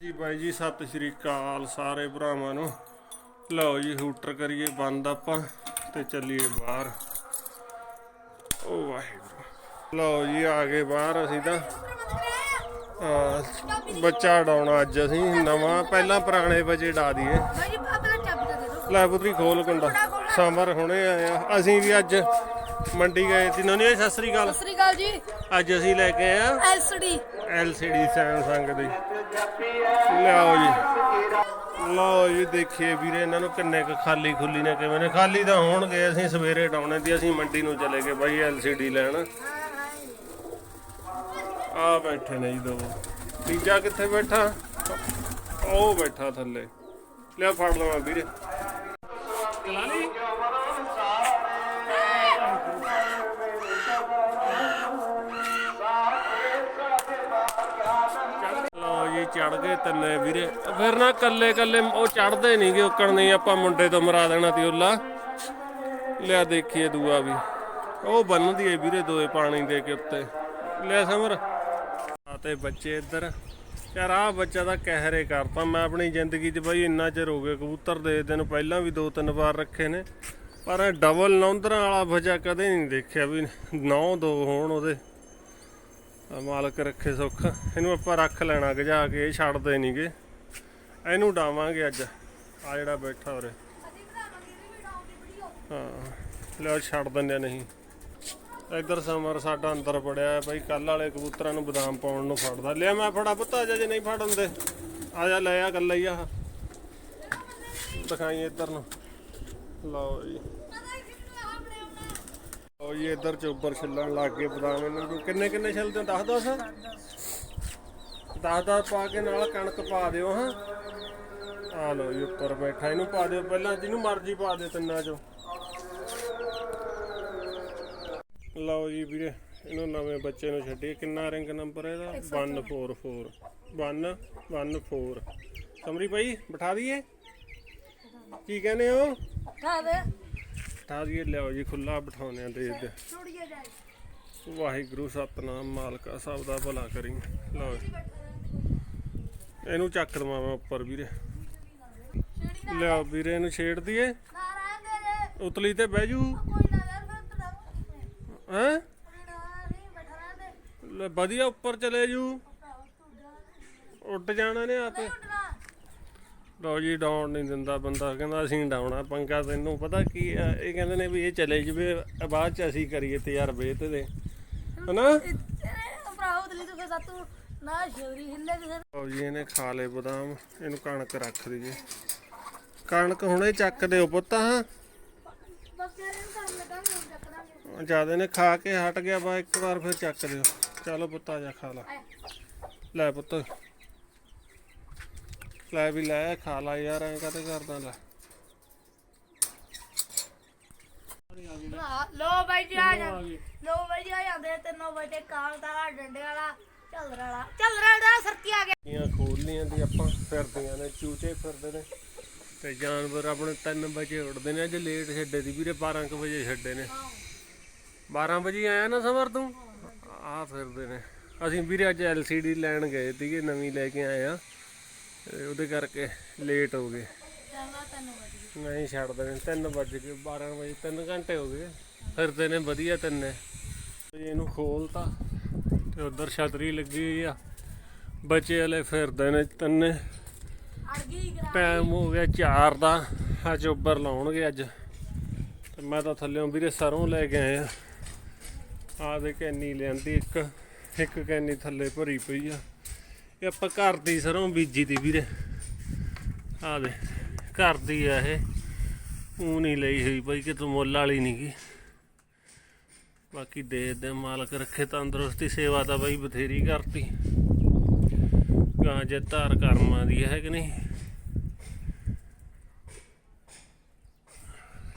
ਜੀ ਬਾਈ ਜੀ ਸਤਿ ਸ਼੍ਰੀ ਅਕਾਲ ਸਾਰੇ ਭਰਾਵਾਂ ਨੂੰ। ਲਓ ਜੀ ਹੂਟਰ ਕਰੀਏ ਬੰਦ ਆਪਾਂ ਤੇ ਚੱਲੀਏ ਬਾਹਰ। ਓ ਵਾਹਿਗੁਰੂ। ਲਓ ਜੀ ਆ ਗਏ ਬਾਹਰ ਅਸੀਂ ਤਾਂ। ਬੱਚਾ ਡਾਉਣਾ ਅੱਜ ਅਸੀਂ ਨਵਾਂ ਪਹਿਲਾਂ ਪੁਰਾਣੇ ਬੱਚੇ ਡਾ ਦਈਏ। ਲੈ ਪੁੱਤਰੀ ਖੋਲ ਕੁੰਡਾ। ਸਮਰ ਹੁਣੇ ਆਏ ਆ। ਅਸੀਂ ਵੀ ਅੱਜ ਮੰਡੀ ਗਏ ਸੀ। ਨੋਨੀ ਸਤਿ ਸ੍ਰੀ ਅਕਾਲ। ਸਤਿ ਸ੍ਰੀ ਅਕਾਲ ਜੀ। ਅੱਜ ਅਸੀਂ ਲੈ ਕੇ ਆਏ ਆ ਐਲਸੀਡੀ। LCD ਸੈਮਸੰਗ ਦੀ। ਲਿਆਓ ਜੀ। ਲਓ ਜੀ ਦੇਖੀਏ ਵੀਰੇ ਇਹਨਾਂ ਨੂੰ ਕਿੰਨੇ ਕੁ ਖਾਲੀ ਖੁੱਲੀ ਨੇ ਕਿਵੇਂ ਨੇ। ਖਾਲੀ ਤਾਂ ਹੋਣਗੇ ਅਸੀਂ ਸਵੇਰੇ ਡਾਉਣੇ ਦੀ ਅਸੀਂ ਮੰਡੀ ਨੂੰ ਚਲੇ ਗਏ ਬਾਈ LCD ਲੈਣ। ਆ ਬੈਠੇ ਨੇ ਜੀ ਦੋ। ਤੀਜਾ ਕਿੱਥੇ ਬੈਠਾ? ਉਹ ਬੈਠਾ ਥੱਲੇ। ਲਿਆ ਫੜ ਲਵਾਂ ਵੀਰੇ। ਚਲਾ ਲਈ ਚੜ ਗਏ ਤੰਨੇ ਵੀਰੇ। ਫਿਰ ਨਾ ਕੱਲੇ ਕੱਲੇ ਉਹ ਚੜਦੇ ਨਹੀਂਗੇ ਉੱਕਣ ਨਹੀਂ, ਆਪਾਂ ਮੁੰਡੇ ਤੋਂ ਮਰਾ ਦੇਣਾ ਤੀ ਉੱਲਾ। ਲਿਆ ਦੇਖੀਏ ਦੂਆ ਵੀ। ਉਹ ਬੰਨਦੀ ਏ ਵੀਰੇ ਦੋਏ ਪਾਣੀ ਦੇ ਕੇ ਉੱਤੇ। ਲਿਆ ਸਮਰ। ਤੇ ਬੱਚੇ ਇੱਧਰ। ਯਾਰ ਆ ਬੱਚਾ ਤਾਂ ਕਹਿਰੇ ਕਰਤਾ। ਮੈਂ ਆਪਣੀ ਜ਼ਿੰਦਗੀ 'ਚ ਬਈ ਇੰਨਾ ਚਿਰ ਹੋ ਗਿਆ, ਕਬੂਤਰ ਦੇ ਦਿਨ ਪਹਿਲਾਂ ਵੀ ਦੋ ਤਿੰਨ ਵਾਰ ਰੱਖੇ ਨੇ। ਪਰ ਡਬਲ ਨੌਂਦਰਾਂ ਵਾਲਾ ਬੱਚਾ ਕਦੇ ਨਹੀਂ ਦੇਖਿਆ ਵੀ ਨੌ ਦੋ ਹੋਣ ਉਹਦੇ। ਮਾਲਕ ਰੱਖੇ ਸੁੱਖ। ਇਹਨੂੰ ਆਪਾਂ ਰੱਖ ਲੈਣਾ ਗਜਾ ਕੇ, ਇਹ ਛੱਡਦੇ ਨਹੀਂਗੇ ਇਹਨੂੰ ਡਾਵਾਂਗੇ ਅੱਜ। ਆ ਜਿਹੜਾ ਬੈਠਾ ਉਰੇ। ਹਾਂ, ਲੈ ਛੱਡ ਦਿੰਦੇ ਨਹੀਂ। ਇੱਧਰ ਸਮਰ ਸਾਡਾ ਅੰਦਰ ਪੜਿਆ ਬਈ ਕੱਲ ਵਾਲੇ ਕਬੂਤਰਾਂ ਨੂੰ ਬਦਾਮ ਪਾਉਣ ਨੂੰ ਫੜਦਾ। ਲਿਆ ਮੈਂ ਫੜਾ ਪੁੱਤਾ ਜਾ ਜੇ ਨਹੀਂ ਫੜ ਹੁੰਦੇ ਆ ਜਾ, ਲੈ ਆ ਗੱਲਾਂ ਹੀ ਆ। ਦਿਖਾਈ ਇੱਧਰ ਨੂੰ। ਲਓ ਜੀ। ਉਹ ਜੀ ਇੱਧਰ ਚੋਬਰ ਛਿੱਲਣ ਲੱਗ ਗਏ ਬਦਾਮ ਇਹਨਾਂ ਨੂੰ ਕਿੰਨੇ ਕਿੰਨੇ ਛਿੱਲਦੇ ਹੋ? ਦੱਸ ਦੱਸ 10 10 ਪਾ ਕੇ ਨਾਲ ਕਣਕ ਪਾ ਦਿਓ ਹਾਂ। ਆ ਲਓ ਜੀ ਉੱਪਰ ਬੈਠਾ। ਇਹਨੂੰ ਪਾ ਦਿਓ ਪਹਿਲਾਂ ਜਿਹਨੂੰ ਮਰਜ਼ੀ ਪਾ ਦਿਓ ਤਿੰਨਾਂ ਚੋਂ। ਲਓ ਜੀ ਵੀਰੇ ਇਹਨੂੰ ਨਵੇਂ ਬੱਚੇ ਨੂੰ ਛੱਡੀਏ। ਕਿੰਨਾ ਰਿੰਗ ਨੰਬਰ ਇਹਦਾ? 144 114 ਸਮਰੀ ਭਾਈ ਬਿਠਾ ਦਈਏ। ਕੀ ਕਹਿੰਦੇ ਹੋ? ਖਾ ਦੇ। ਬਿਠਾ ਦਈਏ, ਲਿਆਓ ਜੀ ਖੁੱਲਾ ਬਿਠਾਉਂਦੇ ਆ ਦੇ ਵਾਹਿਗੁਰੂ, ਸਤਨਾਮ, ਮਾਲਕਾ, ਸਭ ਦਾ ਭਲਾ ਕਰੀ। ਲਓ ਇਹਨੂੰ ਚੱਕ ਦਵਾਂ ਉੱਪਰ ਵੀਰੇ। ਲਿਆਓ ਵੀਰੇ, ਇਹਨੂੰ ਛੇੜ ਦਈਏ। ਉਤਲੀ ਤੇ ਬਹਿ ਜੂ। ਹੈ? ਲੈ ਵਧੀਆ ਉੱਪਰ ਚਲੇ ਜੂ। ਉੱਡ ਜਾਣਾ ਨੇ ਆਪੇ। ਲਓ ਜੀ ਡਾਉਣ ਨਹੀਂ ਦਿੰਦਾ ਬੰਦਾ ਕਹਿੰਦਾ ਅਸੀਂ ਡਾਉਣਾ ਪੰਗਾ ਤੈਨੂੰ ਪਤਾ ਕੀ ਆ ਇਹ ਕਹਿੰਦੇ ਨੇ ਵੀ ਇਹ ਚਲੇ ਜਵੇ ਬਾਅਦ ਚ ਅਸੀਂ ਕਰੀਏ ਤਜਰਬੇ ਤੇ ਦੇ। ਹਨਾ? ਭਰਾਓ ਦਲੀ ਤੂੰ ਕਿ ਤੂੰ ਨਾ ਸ਼ੌਰੀ ਹਿੱਲੇ ਕਿਸੇ ਲਓ ਜੀ ਇਹਨੇ ਖਾ ਲਏ ਬਦਾਮ ਇਹਨੂੰ ਕਣਕ ਰੱਖ ਦਈਏ। ਕਣਕ ਹੁਣੇ ਚੱਕ ਦਿਓ ਪੁੱਤ ਹਾਂ। ਜ਼ਿਆਦਾ ਨੇ ਖਾ ਕੇ ਹਟ ਗਿਆ ਬਾ ਇੱਕ ਵਾਰ ਫਿਰ ਚੱਕ ਦਿਓ। ਚਲੋ ਪੁੱਤ ਆ ਜਾ ਖਾ ਲਾ। ਲੈ ਪੁੱਤ। ਲੈ ਵੀ ਲੈ ਖਾ ਲਾ ਯਾਰ ਐਂ ਕਾਤੇ ਕਰਦਾ ਲੈ। ਲੋ ਬਾਈ ਜੀ ਆ ਜਾ ਲੋ ਬਾਈ ਜੀ ਆ ਜਾਂਦੇ ਤੇ 9 ਵਜੇ ਕਾਲ ਦਾ ਡੰਡੇ ਵਾਲਾ ਚੱਲ ਰਹਾ ਚੱਲ ਰਹਾ ਸਰਕੀ ਆ ਗਿਆ। ਇਹ ਖੋਲੀਆਂ ਦੀ ਆਪਾਂ ਫਿਰਦੀਆਂ ਨੇ ਚੂਚੇ ਫਿਰਦੇ ਨੇ। ਤੇ ਜਾਨਵਰ ਆਪਣੇ 3 ਵਜੇ ਉੱਡਦੇ ਨੇ ਅੱਜ ਲੇਟ ਛੱਡੇ ਦੀ ਵੀਰੇ 12 ਕੁ ਵਜੇ ਛੱਡੇ ਨੇ। 12 ਵਜੇ ਆਇਆ ਨਾ ਸਵਰ ਤੂੰ? ਆ ਫਿਰਦੇ ਨੇ। ਅਸੀਂ ਵੀਰੇ ਅੱਜ LCD ਲੈਣ ਗਏ ਸੀਗੇ ਨਵੀਂ ਲੈ ਕੇ ਆਏ ਆ। ਉਹਦੇ ਕਰਕੇ ਲੇਟ ਹੋ ਗਏ। ਨਹੀਂ ਛੱਡਦੇ ਨੇ 3 ਵਜੇ ਕੇ 12 ਵਜੇ 3 ਘੰਟੇ ਹੋ ਗਏ। ਫਿਰਦੇ ਨੇ ਵਧੀਆ ਤਿੰਨੇ। ਜੀ ਇਹਨੂੰ ਖੋਲਤਾ ਤੇ ਉਧਰ ਛਤਰੀ ਲੱਗੀ ਹੋਈ ਆ। ਬੱਚੇ ਵਾਲੇ ਫਿਰਦੇ ਨੇ ਤਿੰਨੇ। ਟਾਈਮ ਹੋ ਗਿਆ 4 ਦਾ, ਅੱਜ ਉੱਪਰ ਲਾਉਣਗੇ ਅੱਜ। ਤੇ ਮੈਂ ਤਾਂ ਥੱਲੇੋਂ ਵੀਰੇ ਸਰੋਂ ਲੈ ਕੇ ਆਇਆ। ਆ ਦੇ ਕੈਨੀ ਲਿਆਂਦੀ ਇੱਕ ਇੱਕ ਕੈਨੀ ਥੱਲੇ ਭਰੀ ਪਈ ਆ। ਇਹ ਆਪਾਂ ਘਰ ਦੀ ਸਰੋਂ ਬੀਜੀ ਦੀ ਵੀਰੇ। ਆ ਦੇ ਘਰ ਦੀ ਆ ਇਹ। ਉਹ ਨਹੀਂ ਲਈ ਹੋਈ ਬਈ ਕਿ ਤੂੰ ਮੁੱਲ ਵਾਲੀ ਨਹੀਂ ਗੀ। ਬਾਕੀ ਦੇ ਦੇ ਮਾਲਕ ਰੱਖੇ, ਤੰਦਰੁਸਤੀ, ਸੇਵਾ ਤਾਂ ਬਾਈ ਬਥੇਰੀ ਕਰਤੀ। ਗਾਂ ਜੇ ਧਾਰ ਕਰਮਾਂ ਦੀ ਹੈ ਕਿ ਨਹੀਂ?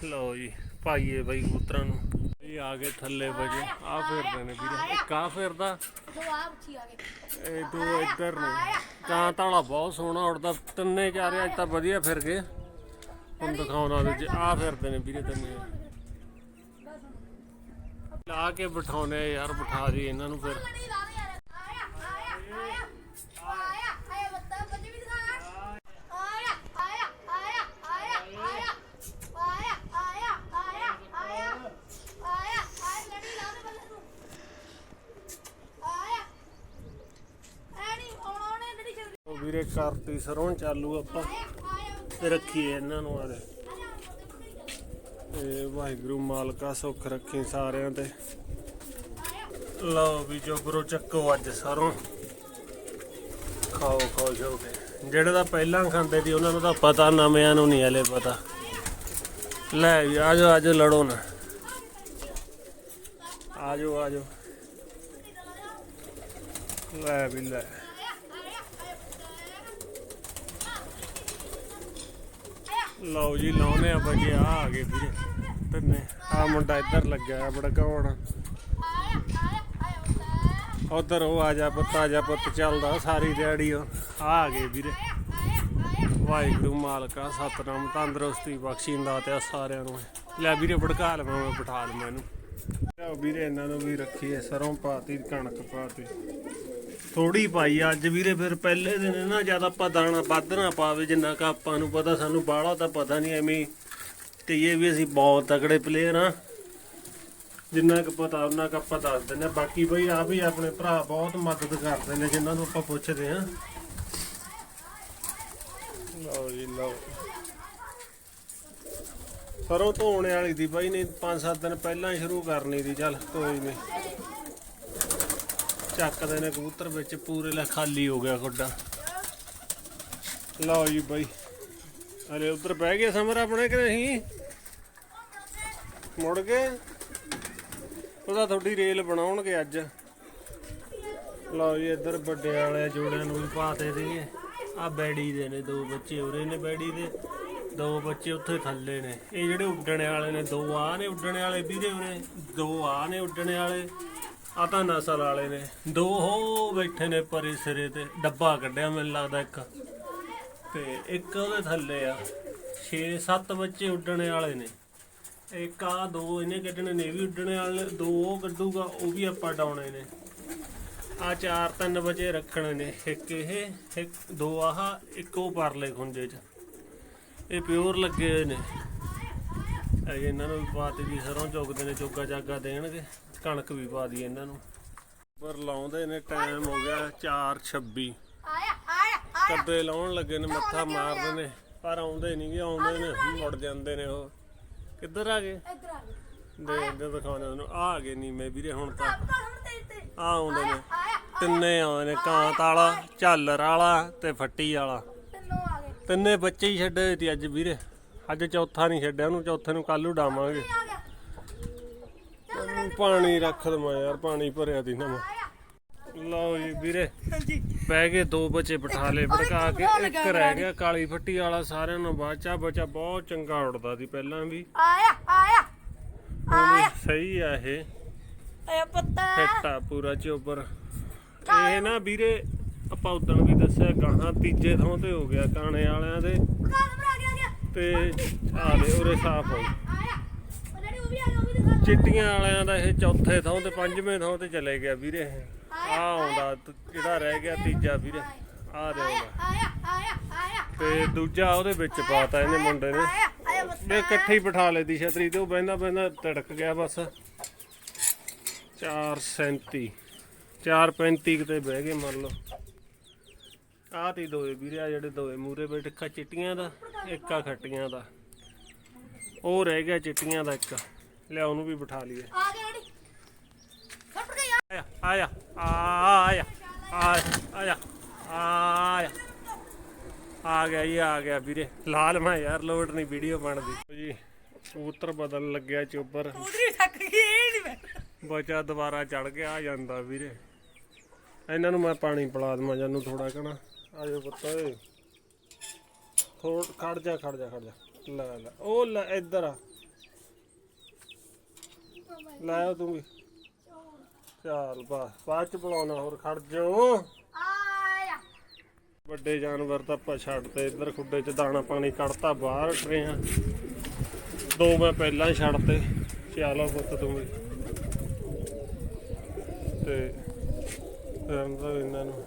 ਲਓ ਜੀ, ਪਾਈਏ ਬਾਈ ਕਬੂਤਰਾਂ ਨੂੰ। ਇਹ ਆ ਗਏ ਥੱਲੇ ਵਜੇ। ਆ ਫਿਰਦੇ ਨੇ ਵੀਰੇ। ਇੱਕ ਆ ਫਿਰਦਾ? ਦੋ ਆਪ ਛੀ ਆ ਗਏ ਇਹ ਦੋ ਇੱਧਰ ਨੇ। ਕਾਂ ਤਾਲਾ ਬਹੁਤ ਸੋਹਣਾ ਉੜਦਾ ਤਿੰਨੇ ਚਾਰੇ ਅੱਜ ਤਾਂ ਵਧੀਆ ਫਿਰ ਗਏ। ਹੁਣ ਦਿਖਾਉਣਾ ਦੂਜੇ ਆ ਫਿਰਦੇ ਨੇ ਵੀਰੇ ਤਿੰਨੇ। ਲਾ ਕੇ ਬਿਠਾਉਨੇ ਯਾਰ, ਬਿਠਾ ਦੀ ਇਹਨਾਂ ਨੂੰ ਫਿਰ ਨਹੀਂ ਲਾ ਦੇ ਯਾਰ ਆਇਆ ਆਇਆ ਆਇਆ ਆਇਆ ਆਇਆ ਬੱਤਾ ਬੱਜੀ ਵੀ ਵੀਰੇ ਕਰਤੀ, ਸਰੋਂ ਚਾਲੂ ਆਪਾਂ ਤੇ ਰੱਖੀਏ ਇਹਨਾਂ ਨੂੰ ਆਦੇ ਤੇ ਵਾਹਿਗੁਰੂ ਮਾਲਕਾ ਸੁੱਖ ਰੱਖੀ ਸਾਰਿਆਂ ਤੇ। ਲਓ ਵੀ ਜੋਬਰੋ ਚੱਕੋ ਅੱਜ ਸਰੋਂ। ਖਾਓ ਖੁਸ਼ ਹੋ ਕੇ ਜਿਹੜੇ ਤਾਂ ਪਹਿਲਾਂ ਖਾਂਦੇ ਸੀ, ਉਹਨਾਂ ਨੂੰ ਤਾਂ ਪਤਾ, ਨਵਿਆਂ ਨੂੰ ਨਹੀਂ ਹਲੇ ਪਤਾ। ਲੈ ਵੀ ਆਜੋ ਆਜੋ, ਲੜੋ ਨਾ। ਆਜੋ ਆਜੋ। ਲੈ ਵੀ ਲੈ। ਲਓ ਜੀ ਲਾਉਨੇ ਆ ਬਜੇ ਆ ਆ ਗਏ ਵੀਰੇ। ਤਿੰਨੇ ਆ ਮੁੰਡਾ ਇੱਧਰ ਲੱਗਿਆ ਆ ਬੜਾ ਕੌਣ ਉਧਰ ਉਹ ਆ ਜਾ ਪੁੱਤ, ਆ ਜਾ ਪੁੱਤ, ਚੱਲਦਾ ਸਾਰੀ ਦਿਹਾੜੀ ਉਹ। ਆ ਗਏ ਵੀਰੇ। ਵਾਹਿਗੁਰੂ ਮਾਲਕਾ, ਸਤਨਾਮ, ਤੰਦਰੁਸਤੀ ਬਖਸ਼ਿੰਦਾ ਤੇ ਸਾਰਿਆਂ ਨੂੰ। ਲੈ ਵੀਰੇ, ਭੜਕਾ ਲਵਾਂ ਮੈਂ ਬਿਠਾ ਲਵਾਂ ਇਹਨੂੰ। ਵੀਰੇ, ਇਹਨਾਂ ਨੂੰ ਵੀ ਰੱਖੀਏ, ਸਰੋਂ ਪਾਤੀ, ਕਣਕ ਪਾਤੀ। ਥੋੜੀ ਪਾਈ ਅੱਜ ਵੀਰੇ ਫਿਰ ਪਹਿਲੇ ਦਿਨ ਨਾ ਜ਼ਿਆਦਾ ਆਪਾਂ ਦਾਣਾ ਵੱਧ ਨਾ ਪਾਵੇ, ਜਿੰਨਾ ਕ ਆਪਾਂ ਨੂੰ ਪਤਾ, ਸਾਨੂੰ ਬਾਹਲਾ ਤਾਂ ਪਤਾ ਨਹੀਂ ਐਵੇਂ ਤੇ ਵੀ ਅਸੀਂ ਬਹੁਤ ਤਕੜੇ ਪਲੇਅਰ ਆ। ਜਿੰਨਾ ਕੁ ਪਤਾ, ਉਹਨਾਂ ਕੁ ਆਪਾਂ ਦੱਸ ਦਿੰਦੇ ਹਾਂ। ਬਾਕੀ ਬਈ ਆ ਵੀ ਆਪਣੇ ਭਰਾ ਬਹੁਤ ਮਦਦ ਕਰਦੇ ਨੇ ਜਿਨ੍ਹਾਂ ਨੂੰ ਆਪਾਂ ਪੁੱਛਦੇ ਆ ਲਓ ਜੀ, ਲਓ। ਸਰੋਂ ਧੋਣ ਵਾਲੀ ਦੀ ਬਾਈ ਨੇ 5-7 ਦਿਨ ਪਹਿਲਾਂ ਸ਼ੁਰੂ ਕਰਨੀ ਦੀ, ਚੱਲ, ਕੋਈ ਨਹੀਂ ਚੱਕਦੇ ਨੇ ਕਬੂਤਰ ਵਿੱਚ, ਪੂਰੇ ਲੈ ਖਾਲੀ ਹੋ ਗਿਆ ਖੁੱਡਾ। ਲਓ ਜੀ ਬਾਈ। ਅਰੇ ਉਧਰ ਬਹਿ ਗਿਆ ਸਮਰ ਆਪਣੇ ਕਿ ਨਹੀਂ? ਮੁੜ ਗਏ? ਉਹਦਾ ਤੁਹਾਡੀ ਰੇਲ ਬਣਾਉਣਗੇ ਅੱਜ। ਲਓ ਜੀ, ਇੱਧਰ ਵੱਡੇ ਵਾਲੇ ਜੋੜਿਆਂ ਨੂੰ ਵੀ ਪਾਤੇ ਸੀਗੇ ਆ ਬੈੜੀ ਦੇ ਨੇ ਦੋ ਬੱਚੇ, ਉਰੇ ਨੇ ਬੈੜੀ ਦੇ। ਦੋ ਬੱਚੇ ਉੱਥੇ ਥੱਲੇ ਨੇ। ਇਹ ਜਿਹੜੇ ਉੱਡਣ ਵਾਲੇ ਨੇ, ਦੋ ਆ ਨੇ ਉੱਡਣ ਵਾਲੇ ਵੀਰੇ ਉਰੇ। ਦੋ ਆ ਨੇ ਉੱਡਣ ਵਾਲੇ। ਆ ਤਾਂ ਨਸਲ ਵਾਲੇ ਨੇ। ਦੋ ਹੋ ਬੈਠੇ ਨੇ ਪਰੇ ਸਿਰੇ ਤੇ। ਡੱਬਾ ਕੱਢਿਆ ਮੈਨੂੰ ਲੱਗਦਾ ਇੱਕ। ਤੇ ਇੱਕ ਉਹਦੇ ਥੱਲੇ ਆ। 6-7 ਬੱਚੇ ਉੱਡਣੇ ਵਾਲੇ ਨੇ। ਇੱਕ ਆ, ਦੋ ਇਹਨੇ ਕੱਢਣੇ ਨੇ, ਇਹ ਵੀ ਉੱਡਣੇ ਵਾਲੇ ਦੋ ਉਹ ਕੱਢੂਗਾ, ਉਹ ਵੀ ਆਪਾਂ ਡਾਉਣੇ ਨੇ। ਆ ਚਾਰ, ਤਿੰਨ ਵਜੇ ਰੱਖਣੇ ਨੇ। ਇੱਕ ਇਹ, ਇੱਕ ਦੋ ਆਹ, ਇੱਕ ਉਹ ਪਰਲੇ ਖੁੰਝੇ ਚ। ਇਹ ਪਿਓਰ ਲੱਗੇ ਹੋਏ ਨੇ। ਇਹ ਇਹਨਾਂ ਨੂੰ ਵੀ ਪਾਤੀ ਜੀ ਸਰੋਂ ਚੁਗਦੇ ਨੇ ਚੋਗਾ ਜਾਗਾ ਦੇਣਗੇ। ਕਣਕ ਵੀ ਪਾ ਦੀ ਇਹਨਾਂ ਨੂੰ। ਪਰ ਲਾਉਂਦੇ ਨੇ ਟਾਈਮ ਹੋ ਗਿਆ 4:26 ਆਇਆ ਆਇਆ ਆਇਆ। ਕੱਦੇ ਲਾਉਣ ਲੱਗੇ ਨੇ ਮੱਥਾ ਮਾਰਦੇ ਨੇ ਪਰ ਆਉਂਦੇ ਨਹੀਂ ਗੇ ਆਉਂਦੇ ਨੇ ਮੁੜ ਜਾਂਦੇ ਨੇ ਉਹ। ਕਿੱਧਰ ਆ ਗਏ? ਇੱਧਰ ਆ ਗਏ। ਦੇ ਦੇ ਦਿਖਾਉਣੇ ਉਹਨੂੰ ਆ ਆ ਗਏ ਨਹੀਂ ਮੈਂ ਵੀਰੇ ਹੁਣ ਤਾਂ। ਆ ਆਉਂਦੇ ਨੇ। ਤਿੰਨੇ ਆਉਂਦੇ ਨੇ ਕਾਂਤ ਵਾਲਾ ਝਾਲਰ ਵਾਲਾ ਤੇ ਫੱਟੀ ਵਾਲਾ। ਤੈਨੂੰ ਆ ਗਏ। ਤਿੰਨੇ ਬੱਚੇ ਹੀ ਛੱਡੇ ਸੀ ਅੱਜ ਵੀਰੇ। ਅੱਜ ਚੌਥਾ ਨਹੀਂ ਛੱਡਿਆ ਉਹਨੂੰ ਚੌਥੇ ਨੂੰ ਕੱਲੂ ਡਾਵਾਂਗੇ। ਗਿਆ। ਉਹਨੂੰ ਪਾਣੀ ਰੱਖ ਦਵਾਂ ਯਾਰ ਪਾਣੀ ਭਰਿਆ ਦੀ ਨਾ ਮੈਂ। ਲਓ ਜੀ ਵੀਰੇ ਹਾਂਜੀ। ਬਹਿ ਗਏ ਦੋ ਬੱਚੇ ਬਿਠਾ ਲਏ ਭੜਕਾ ਕੇ ਇੱਕ ਰਹਿ ਗਿਆ ਕਾਲੀ ਫੱਟੀ ਵਾਲਾ ਸਾਰਿਆਂ ਨੂੰ ਬਾਚਾ ਬਚਾ ਬਹੁਤ ਚੰਗਾ ਉੜਦਾ ਸੀ ਪਹਿਲਾਂ ਵੀ। ਆਇਆ ਆਇਆ ਵੀ ਸਹੀ ਆ ਇਹ। ਆਇਆ ਪੱਤਾ। ਫਿੱਟਾ ਪੂਰਾ ਚੋਬਰ। ਇਹ ਨਾ ਵੀਰੇ ਆਪਾਂ ਉਦੋਂ ਵੀ ਦੱਸਿਆ ਗਾਹਾਂ ਤੀਜੇ ਥਾਂ ਤੇ ਹੋ ਗਿਆ ਕਾਣੇ ਵਾਲਿਆਂ ਦੇ। ਤੇ ਆ ਲੈ ਉਰੇ ਸਾਫ਼ ਹੋ ਚਿੱਟੀਆਂ ਵਾਲਿਆਂ ਦਾ ਇਹ ਚੌਥੇ ਥਾਂ ਤੇ ਪੰਜਵੇਂ ਥਾਂ ਤੇ ਚਲੇ ਗਿਆ ਵੀਰੇ ਆ ਆਉਂਦਾ, ਜਿਹੜਾ ਰਹਿ ਗਿਆ ਤੀਜਾ ਵੀਰੇ। ਆ ਦੇ ਆਉਂਦਾ। ਤੇ ਦੂਜਾ ਉਹਦੇ ਵਿੱਚ ਪਾਤਾ ਇਹਨੇ ਮੁੰਡੇ ਨੇ। ਆਇਆ ਇਹ ਇਕੱਠੇ ਹੀ ਬਿਠਾ ਲਈ ਛਤਰੀ ਤੇ, ਉਹ ਬਹਿੰਦਾ ਬਹਿੰਦਾ ਤੜਕ ਗਿਆ ਬਸ। 437 435 ਕਿਤੇ ਬਹਿ ਗਏ ਮੰਨ ਲਓ। ਆਹ ਤੀ ਦੋਏ ਵੀਰੇ ਆ ਜਿਹੜੇ ਦੋਏ ਮੂਰੇ ਬੈਠੇ ਖਾ ਚਿੱਟੀਆਂ ਦਾ ਇੱਕ ਆ ਖੱਟੀਆਂ ਦਾ। ਉਹ ਰਹਿ ਗਿਆ ਚਿੱਟੀਆਂ ਦਾ ਇੱਕ। ਲਿਆ ਉਹਨੂੰ ਵੀ ਬਿਠਾ ਲਈਏ। ਆ ਗਿਆ ਡੈਡੀ। ਛੱਡ ਗਿਆ ਆਇਆ ਆਇਆ ਆਇਆ ਆਇਆ ਆਇਆ ਆ ਗਿਆ ਜੀ ਆ ਗਿਆ ਵੀਰੇ। ਲਾਲ ਮੈਂ ਯਾਰ ਲੋਡ ਨਹੀਂ ਵੀਡੀਓ ਬਣਦੀ। ਜੀ ਕਬੂਤਰ ਬਦਲ ਲੱਗਿਆ ਚੋਬਰ। ਉਧਰੀ ਥੱਕ ਗਈ ਇਹ ਨਹੀਂ ਮੈਂ। ਬਚਾ ਦੁਬਾਰਾ ਚੜ ਗਿਆ ਆ ਜਾਂਦਾ ਵੀਰੇ। ਇਹਨਾਂ ਨੂੰ ਮੈਂ ਪਾਣੀ ਪਿਲਾ ਦਵਾਂ ਜਾਨੂੰ ਥੋੜਾ ਕਣਾ ਆਜੋ ਪੁੱਤ ਓਏ। ਥੋੜ ਖੜ ਜਾ ਖੜ ਜਾ ਖੜ ਜਾ। ਲੈ ਲੈ। ਉਹ ਲੈ ਇੱਧਰ ਆ। ਲੈ ਆ ਤੂੰ ਵੀ। ਚੱਲ ਬਸ ਬਾਅਦ ਚ ਬੁਲਾਉਣਾ ਹੋਰ ਖੜ ਜਾਓ। ਆਇਆ। ਵੱਡੇ ਜਾਨਵਰ ਤਾਂ ਆਪਾਂ ਛੱਡਤੇ ਇੱਧਰ ਖੁੱਡੇ 'ਚ ਦਾਣਾ ਪਾਣੀ ਕੱਢਤਾ ਬਾਹਰ ਟਰੇ ਆ। ਦੋ ਮੈਂ ਪਹਿਲਾਂ ਛੱਡਤੇ ਚਲੋ ਪੁੱਤ ਤੂੰ ਵੀ। ਤੇ ਦਾ ਇਹਨਾਂ ਨੂੰ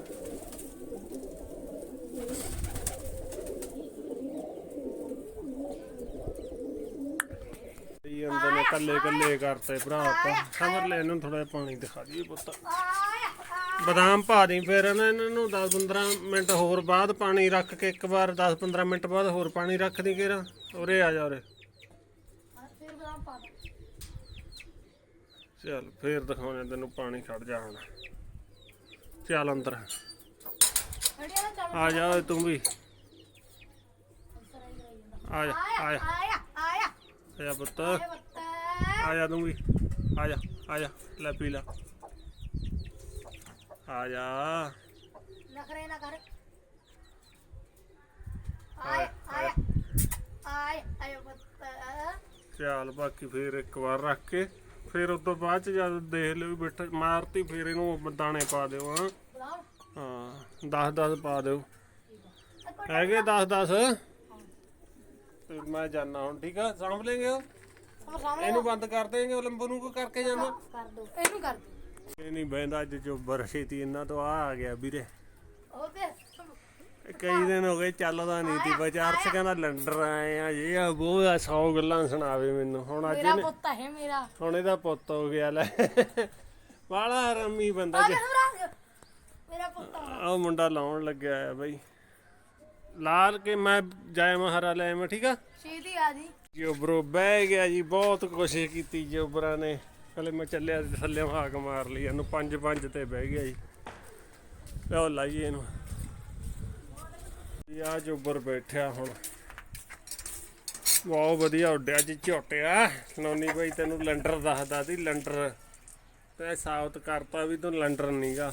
ਇਹ ਅੰਦਰ ਨੇ ਕੱਲੇ ਕੱਲੇ ਕਰਤੇ ਭਰਾ ਆਪਾਂ। ਸਮਰ ਲੈ ਇਹਨੂੰ ਥੋੜਾ ਪਾਣੀ ਦਿਖਾ ਦਈਏ ਪੁੱਤ। ਬਦਾਮ ਪਾ ਦੀ ਫਿਰ ਇਹਨਾਂ ਇਹਨਾਂ ਨੂੰ 10 15 ਮਿੰਟ ਹੋਰ ਬਾਅਦ ਪਾਣੀ ਰੱਖ ਕੇ ਇੱਕ ਵਾਰ 10 15 ਮਿੰਟ ਬਾਅਦ ਹੋਰ ਪਾਣੀ ਰੱਖ ਦੀ ਕਿਰਾ ਉਰੇ ਆ ਜਾ ਉਰੇ। ਫਿਰ ਫੇਰ ਦਿਖਾਉਣੇ ਤੈਨੂੰ ਪਾਣੀ ਖੜ ਜਾ ਹੁਣ। ਚੱਲ ਅੰਦਰ। ਆ ਜਾ ਤੂੰ ਵੀ। ਆ ਜਾ, ਆ ਆਇਆ ਜਾ। ਆਇਆ ਆ ਜਾ ਪੁੱਤ। ਆ ਜਾ ਤੂੰ ਵੀ ਆ ਜਾ ਆ ਜਾ ਲੈ ਪੀ ਲੈ। ਆ ਜਾ। ਨਖਰੇ ਨਾ ਕਰ। ਬੱਤਾ ਚੱਲ ਬਾਕੀ ਫੇਰ ਇੱਕ ਵਾਰ ਰੱਖ ਕੇ ਫਿਰ ਉਸ ਤੋਂ ਬਾਅਦ ਚ ਜਦ ਦੇਖ ਲਿਓ ਵੀ ਬਿੱਠ ਮਾਰਤੀ ਫੇਰ ਇਹਨੂੰ ਦਾਣੇ ਪਾ ਦਿਓ ਹਾਂ। ਹਾਂ 10 10 ਪਾ ਦਿਓ। ਹੈਗੇ 10 10 ਫਿਰ ਮੈਂ ਜਾਣਾ ਹੁਣ ਠੀਕ ਆ? ਸਾਂਭ ਲੈਂਗੇ ਉਹ? ਸਾਹਮਣੇ ਇਹਨੂੰ ਬੰਦ ਕਰ ਦੇਂਗੇ ਉਹ ਲੰਬੂ ਨੂੰ ਕੋ ਕਰਕੇ ਜਾਣਾ? ਕਰ ਦੋ। ਇਹਨੂੰ ਕਰ ਦੋ। ਇਹ ਨਹੀਂ ਬਹਿੰਦਾ ਅੱਜ ਜੋ ਬਰਸ਼ੇਤੀ ਇਹਨਾਂ ਤੋਂ ਆ ਆ ਗਿਆ ਵੀਰੇ। ਉਹ ਤੇ ਇਹ ਕਈ ਦਿਨ ਹੋ ਗਏ ਚੱਲਦਾ ਨਹੀਂ ਤੀ ਬਾਜ਼ਾਰ ਚ ਕਹਿੰਦਾ ਲੰਡਰ ਆਏ ਆ ਇਹ ਆ ਉਹ ਆ 100 ਗੱਲਾਂ ਸੁਣਾਵੇ ਮੈਨੂੰ। ਹੁਣ ਅੱਜ ਮੇਰਾ ਇਹਨੇ ਪੁੱਤ ਹੈ ਮੇਰਾ। ਹੁਣ ਇਹਦਾ ਪੁੱਤ ਹੋ ਗਿਆ ਲੈ। ਬਾਲਾ ਹਰਾਮੀ ਬੰਦਾ ਆ ਜੇ ਮੇਰਾ ਪੁੱਤ ਆ। ਉਹ ਮੁੰਡਾ ਲਾਉਣ ਲੱਗਿਆ ਆ ਬਈ। ਲਾਲ ਕੇ ਮੈਂ ਜਾਇ ਮਹਾਰਾ ਲੈ ਮੈਂ ਠੀਕ ਆ? ਛੇਤੀ ਆ ਜੀ। ਜੋਬਰੋ ਬਹਿ ਗਿਆ ਜੀ ਬਹੁਤ ਕੋਸ਼ਿਸ਼ ਕੀਤੀ ਜੋਬਰਾ ਨੇ। ਹਲੇ ਮੈਂ ਚੱਲਿਆ ਤੇ ਥੱਲੇ ਹਾਕ ਮਾਰ ਲਈ ਇਹਨੂੰ ਪੰਜ ਪੰਜ ਤੇ ਬਹਿ ਗਿਆ ਜੀ। ਲਓ ਲਾਈਏ ਇਹਨੂੰ। ਜੀ ਆ ਜੋਬਰ ਬੈਠਿਆ ਹੁਣ। ਬਹੁਤ ਵਧੀਆ ਉੱਡਿਆ ਜੀ ਝੋਟਿਆ। ਨੌਨੀ ਬਾਈ ਤੈਨੂੰ ਲੰਡਰ ਦੱਸਦਾ ਸੀ ਲੰਡਰ। ਤੇ ਸਾਬਤ ਕਰਤਾ ਵੀ ਤੂੰ ਲੰਡਰ ਨਹੀਂਗਾ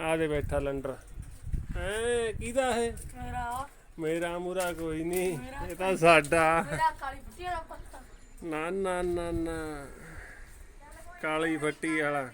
ਆ ਦੇ ਬੈਠਾ ਲੰਡਰ। ਐ ਕਿਹਦਾ ਇਹ? ਮੇਰਾ। ਮੇਰਾ ਮੁਰਾ ਕੋਈ ਨਹੀਂ ਇਹ ਤਾਂ ਸਾਡਾ। ਮੇਰਾ ਕਾਲੀ ਫੁੱਟੀ ਵਾਲਾ ਪੁੱਤ। ਨਾ ਨਾ ਨਾ ਨਾ। ਕਾਲੀ ਫੱਟੀ ਵਾਲਾ।